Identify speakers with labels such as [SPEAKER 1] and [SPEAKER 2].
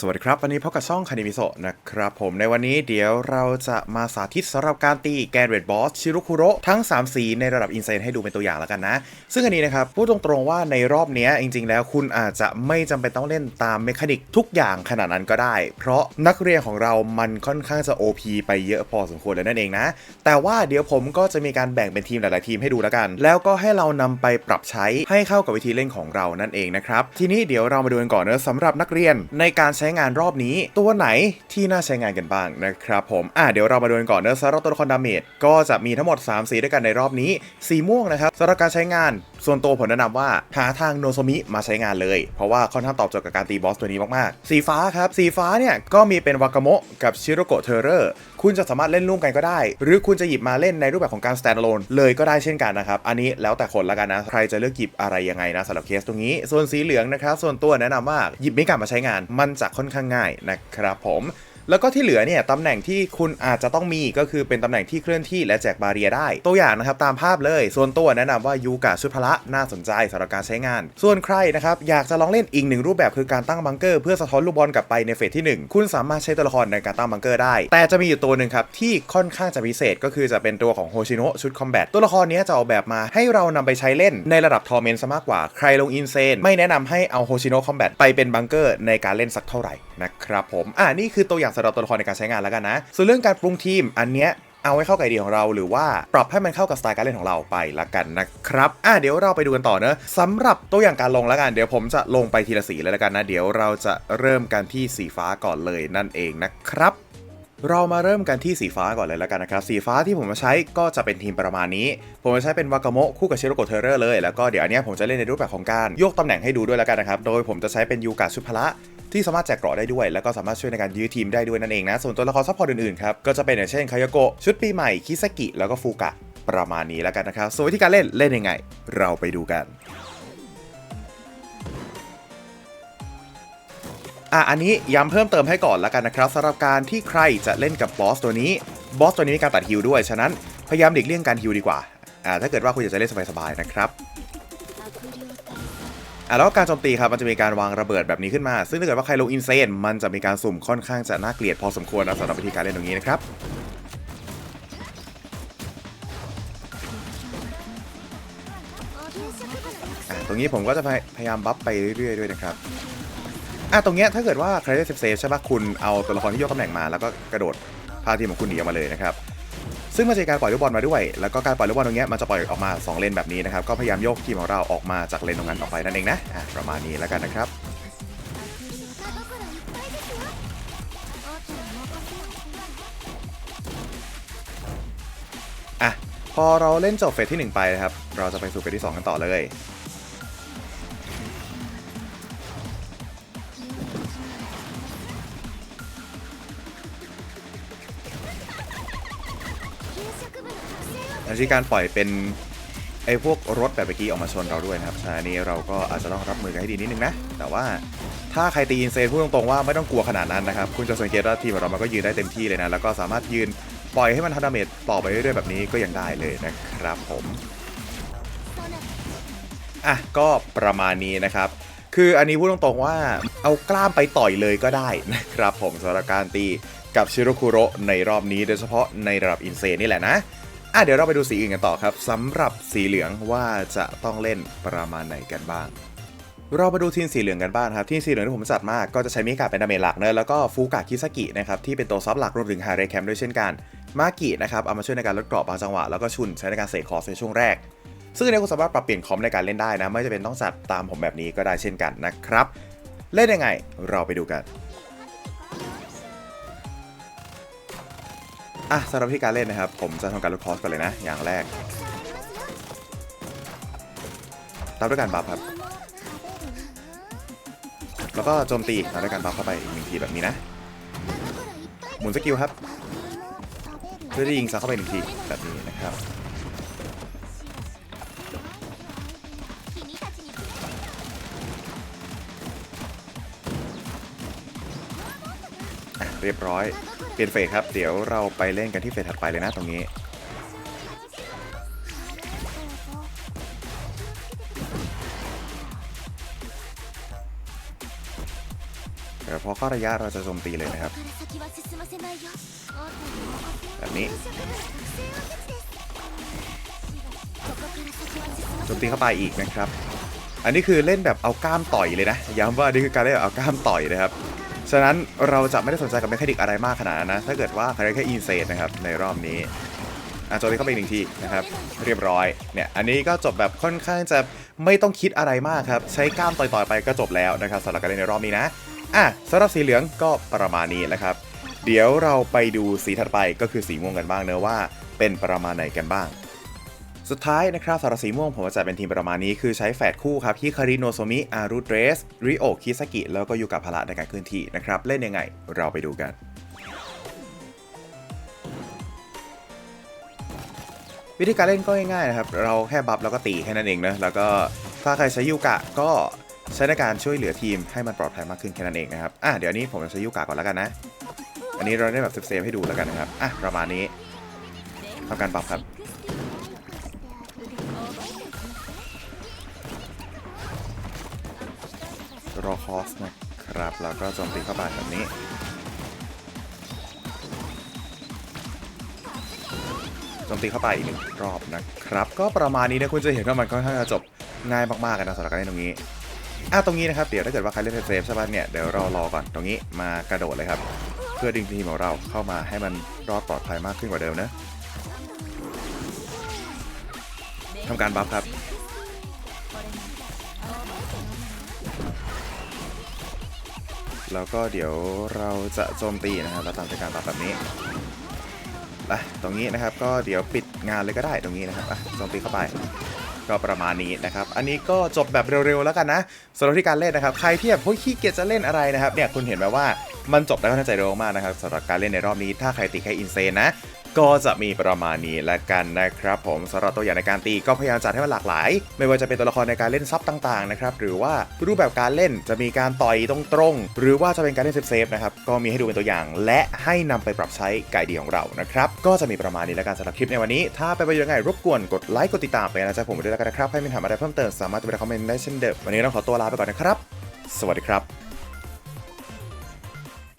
[SPEAKER 1] สวัสดีครับ วันนี้พบกับช่องคานิมิโซะนะครับผมในวันนี้เดี๋ยวเราจะมาสาธิตสำหรับการตีแกนเรดบอสชิรุคุโรทั้ง 3 สีในระดับอินเซน์ให้ดูเป็นตัวอย่างแล้วกันนะ ซึ่งอันนี้นะครับ พูดตรงๆว่าในรอบนี้จริงๆแล้วคุณอาจจะไม่จำเป็นต้องเล่นตามเมคานิกทุกอย่างขนาดนั้นก็ได้ เพราะนักเรียนของเรามันค่อนข้างจะ OP ไปเยอะพอสมควรเลยนั่นเองนะ แต่ว่าเดี๋ยวผมก็จะมีการแบ่งเป็นทีมหลายๆทีมให้ดูแล้วกัน แล้วก็ให้เรานำไปปรับใช้ให้เข้ากับวิธีเล่นของเรานั่นเองนะครับทีนี้เดี๋ยวเรามาดูกันก่อนเนอะสำหรับนักเรียนในการใช้้งานรอบนี้ ตัวไหนที่น่าใช้งานกันบ้างนะครับผมอะเดี๋ยวเรามาดูกันก่อนเนอะสำหรับตัวละครดาเมจก็จะมีทั้งหมด 3 สีด้วยกันในรอบนี้ สีม่วงนะครับสำหรับการใช้งาน ส่วนตัวผมแนะนำว่าหาทางโนโซมิมาใช้งานเลย เพราะว่าค่อนข้างตอบโจทย์กับการตีบอสตัวนี้มากๆ สีฟ้าครับ สีฟ้าเนี่ยก็มีเป็นวากาโมะกับชิโรโกเทอร์เรอร์คุณจะสามารถเล่นร่วมกันก็ได้ หรือคุณจะหยิบมาเล่นในรูปแบบของการ standalone เลยก็ได้เช่นกันนะครับอันนี้แล้วแต่คนละกันนะใครจะเลือกหยิบอะไรยังไงนะสำหรับเคสตรงนี้ ส่วนสีเหลืองนะครับส่วนตัวแนะนำว่าหยิบมิกามาใช้งาน มันจะค่อนข้างง่ายนะครับผม แล้วก็ที่เหลือเนี่ยตำแหน่งที่คุณอาจจะต้องมีก็คือเป็นตำแหน่งที่เคลื่อนที่และแจกบาเรียได้ ตัวอย่างนะครับตามภาพเลย ส่วนตัวแนะนำว่ายูกะชุดพละน่าสนใจสำหรับการใช้งาน ส่วนใครนะครับอยากจะลองเล่นอีกหนึ่งรูปแบบคือการตั้งบังเกอร์เพื่อสะท้อนลูกบอลกลับไปในเฟสที่ 1 คุณสามารถใช้ตัวละครในการตั้งบังเกอร์ได้ แต่จะมีอยู่ตัวหนึ่งครับที่ค่อนข้างจะพิเศษก็คือจะเป็นตัวของโฮชิโนะชุดคอมแบทตัวละครนี้จะออกแบบมาให้เรานำไปใช้เล่นในระดับทอร์เมนต์ซะมากกว่าใครลงอินเซนไม่แนะนำให้เอาโฮชิโนะคอมแบทไปเป็นบังเกอร์ในการเล่นสักเท่าไหร่นะครับผมอ่านี่คือตัวอย่างสำหรับตัวละครในการใช้งานแล้วกันนะ ส่วนเรื่องการปรุงทีมอันเนี้ยเอาไว้เข้ากับไอเดียของเราหรือว่าปรับให้มันเข้ากับสไตล์การเล่นของเราไปละกันนะครับอะเดี๋ยวเราไปดูกันต่อเนอะสำหรับตัวอย่างการลงแล้วกันเดี๋ยวผมจะลงไปทีละสีเลยละกันนะ เดี๋ยวเราจะเริ่มกันที่สีฟ้าก่อนเลยนั่นเองนะครับเรามาเริ่มกันที่สีฟ้าก่อนเลยแล้วกันนะครับ สีฟ้าที่ผมมาใช้ก็จะเป็นทีมประมาณนี้ ผมจะใช้เป็นวากาโมะคู่กับเชโรโกเทอร์เรอร์เลย แล้วก็เดี๋ยวอันนี้ผมจะเล่นในรูปแบบของการโยกตำแหน่งให้ดูด้วยแล้วกันนะครับ โดยผมจะใช้เป็นยูกะชุพละ ที่สามารถแจกเกราะได้ด้วย แล้วก็สามารถช่วยในการยื้อทีมได้ด้วยนั่นเองนะ ส่วนตัวละครซัพพอร์ตอื่นๆครับก็จะเป็นอย่างเช่นคายโกะชุดปีใหม่คิซากิแล้วก็ฟูกะประมาณนี้แล้วกันนะครับส่วนวิธีการเล่นเล่นยังไง เราไปดูกันอะอันนี้ย้ำเพิ่มเติมให้ก่อนแล้วกันนะครับสำหรับการที่ใครจะเล่นกับบอสตัวนี้บอสตัวนี้มีการตัดฮิลด้วย ฉะนั้นพยายามหลีกเลี่ยงการฮิลดีกว่าอ่าถ้าเกิดว่าคุณอยากจะเล่นสบายๆนะครับ อะแล้วการโจมตีครับมันจะมีการวางระเบิดแบบนี้ขึ้นมา ซึ่งถ้าเกิดว่าใครลงอินเซนมันจะมีการสุ่มค่อนข้างจะน่าเกลียดพอสมควรนะสำหรับวิธีการเล่นตรงนี้นะครับอะตรงนี้ผมก็จะพยายามบัฟไปเรื่อยๆด้วยนะครับอะตรงเนี้ยถ้าเกิดว่าใครได้เซฟเซฟใช่ปะคุณเอาตัวละครที่ยกตำแหน่งมาแล้วก็กระโดดพาทีมของคุณหนีออกมาเลยนะครับ ซึ่งมันจะการปล่อยลูกบอลมาด้วย แล้วก็การปล่อยลูกบอลตรงเนี้ยมันจะปล่อยออกมา 2 เลนแบบนี้นะครับ ก็พยายามโยกทีมของเราออกมาจากเลนตรงนั้นออกไปนั่นเองนะอะประมาณนี้แล้วกันนะครับอะพอเราเล่นจบเฟสที่ 1 ไปนะครับ เราจะไปสู่เฟสที่ 2 กันต่อเลย อันที่การปล่อยเป็นไอ้พวกรถแบบเมื่อกี้ออกมาชนเราด้วยนะครับอันนี้เราก็อาจจะต้องรับมือกันให้ดีนิดนึงนะ แต่ว่าถ้าใครตีอินเซนพูดตรงๆว่าไม่ต้องกลัวขนาดนั้นนะครับ คุณจะสังเกตว่าทีมของเรามันก็ยืนได้เต็มที่เลยนะ แล้วก็สามารถยืนปล่อยให้มันทำดาเมจต่อไปเรื่อยๆแบบนี้ก็ยังได้เลยนะครับผม อะก็ประมาณนี้นะครับ คืออันนี้พูดตรงๆว่าเอากล้ามไปต่อยเลยก็ได้นะครับผมสำหรับการตีกับชิโรคุโรในรอบนี้โดยเฉพาะในระดับอินเซนนี่แหละนะ อะเดี๋ยวเราไปดูสีอื่นกันต่อครับสำหรับสีเหลืองว่าจะต้องเล่นประมาณไหนกันบ้าง เรามาดูทีมสีเหลืองกันบ้างครับทีมสีเหลืองที่ผมจัดมากก็จะใช้มิกาเป็นดาเมจหลักเนอะแล้วก็ฟูกะคิซากินะครับที่เป็นตัวซับหลักรวมถึงฮาเรแคมด้วยเช่นกันมากินะครับเอามาช่วยในการลดเกราะบางจังหวะแล้วก็ชุนใช้ในการเสกคอสในช่วงแรก ซึ่งอันคุณสามารถปรับเปลี่ยนคอมในการเล่นได้นะ ไม่จะเป็นต้องจัดตามผมแบบนี้ก็ได้เช่นกันนะครับเล่นยังไงเราไปดูกัน อะสำหรับที่การเล่นนะครับ ผมจะทำการลดคอสก่อนเลยนะ อย่างแรกตับด้วยการบัฟครับ แล้วก็โจมตีตับด้วยการบัฟเข้าไปอีกหนึ่งทีแบบนี้นะ หมุนสกิลครับ เพื่อที่ยิงซัดเข้าไปหนึ่งทีแบบนี้นะครับ เรียบร้อย เปลี่ยนเฟสครับ เดี๋ยวเราไปเล่นกันที่เฟสถัดไปเลยนะตรงนี้ เดี๋ยวพอเข้าระยะเราจะโจมตีเลยนะครับ แบบนี้โจมตีเข้าไปอีกนะครับ อันนี้คือเล่นแบบเอาก้ามต่อยเลยนะ ย้ำว่านี่คือการเล่นแบบเอาก้ามต่อยนะครับ ฉะนั้นเราจะไม่ได้สนใจกับเมคานิกอะไรมากขนาดนั้นนะ ถ้าเกิดว่าใครได้แค่อินเซตนะครับ ในรอบนี้อะโจมตีเข้าไปอีกหนึ่งทีนะครับ เรียบร้อยเนี่ยอันนี้ก็จบแบบค่อนข้างจะไม่ต้องคิดอะไรมากครับ ใช้กล้ามต่อยๆไปก็จบแล้วนะครับสำหรับการเล่นในรอบนี้นะอะสำหรับสีเหลืองก็ประมาณนี้นะครับ เดี๋ยวเราไปดูสีถัดไปก็คือสีม่วงกันบ้างเนอะว่า เป็นประมาณไหนกันบ้าง สุดท้ายนะครับสำหรับสีม่วงผมจะเป็นทีมประมาณนี้คือใช้แฝดคู่ครับฮิคาริโนโซมิอารุเดรสริโอคิซากิแล้วก็ยูกะพาระในการเคลื่อนที่นะครับ เล่นยังไงเราไปดูกันวิธีการเล่นก็ง่ายๆนะครับ เราแค่บัฟแล้วก็ตีแค่นั้นเองนะ แล้วก็ถ้าใครใช้ยูกะก็ใช้ในการช่วยเหลือทีมให้มันปลอดภัยมากขึ้นแค่นั้นเองนะครับ อะเดี๋ยวนี้ผมจะใช้ยูกะก่อนแล้วกันนะ อันนี้เราได้แบบเซฟๆให้ดูแล้วกันนะครับ อะประมาณนี้ทำการบัฟครับ รอคอสนะครับ แล้วก็โจมตีเข้าไปแบบนี้ โจมตีเข้าไปอีกหนึ่งรอบนะครับ ก็ประมาณนี้นะคุณจะเห็นว่ามันค่อนข้างจะจบง่ายมากๆกันนะสำหรับการเล่นตรงนี้อะตรงนี้นะครับ เดี๋ยวถ้าเกิดว่าใครเล่นเซฟใช่ป่ะเนี่ย เดี๋ยวเรารอก่อนตรงนี้มากระโดดเลยครับ เพื่อดึงทีมของเราเข้ามาให้มันรอดปลอดภัยมากขึ้นกว่าเดิมนะทำการบัฟครับ แล้วก็เดี๋ยวเราจะโจมตีนะครับเราตามจากการตัดแบบนี้อะตรงนี้นะครับก็เดี๋ยวปิดงานเลยก็ได้ตรงนี้นะครับอะโจมตีเข้าไปก็ประมาณนี้นะครับ อันนี้ก็จบแบบเร็วๆแล้วกันนะสำหรับที่การเล่นนะครับ ใครที่แบบเฮ้ยขี้เกียจจะเล่นอะไรนะครับ เนี่ยคุณเห็นไหมว่ามันจบได้ค่อนข้างใจเร็วมากนะครับสำหรับการเล่นในรอบนี้ ถ้าใครตีแค่อินเซนนะ ก็จะมีประมาณนี้ละกันนะครับผมสำหรับตัวอย่างในการตีก็พยายามจัดให้มันหลากหลาย ไม่ว่าจะเป็นตัวละครในการเล่นซับต่างๆนะครับหรือว่ารูปแบบการเล่นจะมีการต่อยตรงๆหรือว่าจะเป็นการเล่นเซฟๆนะครับก็มีให้ดูเป็นตัวอย่าง และให้นำไปปรับใช้ไก่ดีของเรานะครับก็จะมีประมาณนี้ละกันสำหรับคลิปในวันนี้ ถ้าไปนประโยชน์ยังไงรบกวนกดไลค์กดติดตามไปนะจ๊ะผมด้วยแล้วกันนะครับให้มีถามอะไรเพิ่มเติมสามารถติดต่อคอมเมนต์ได้เช่นเดิมวันนี้เราขอตัวลาไปก่อนนะครับ สวัสดีครับ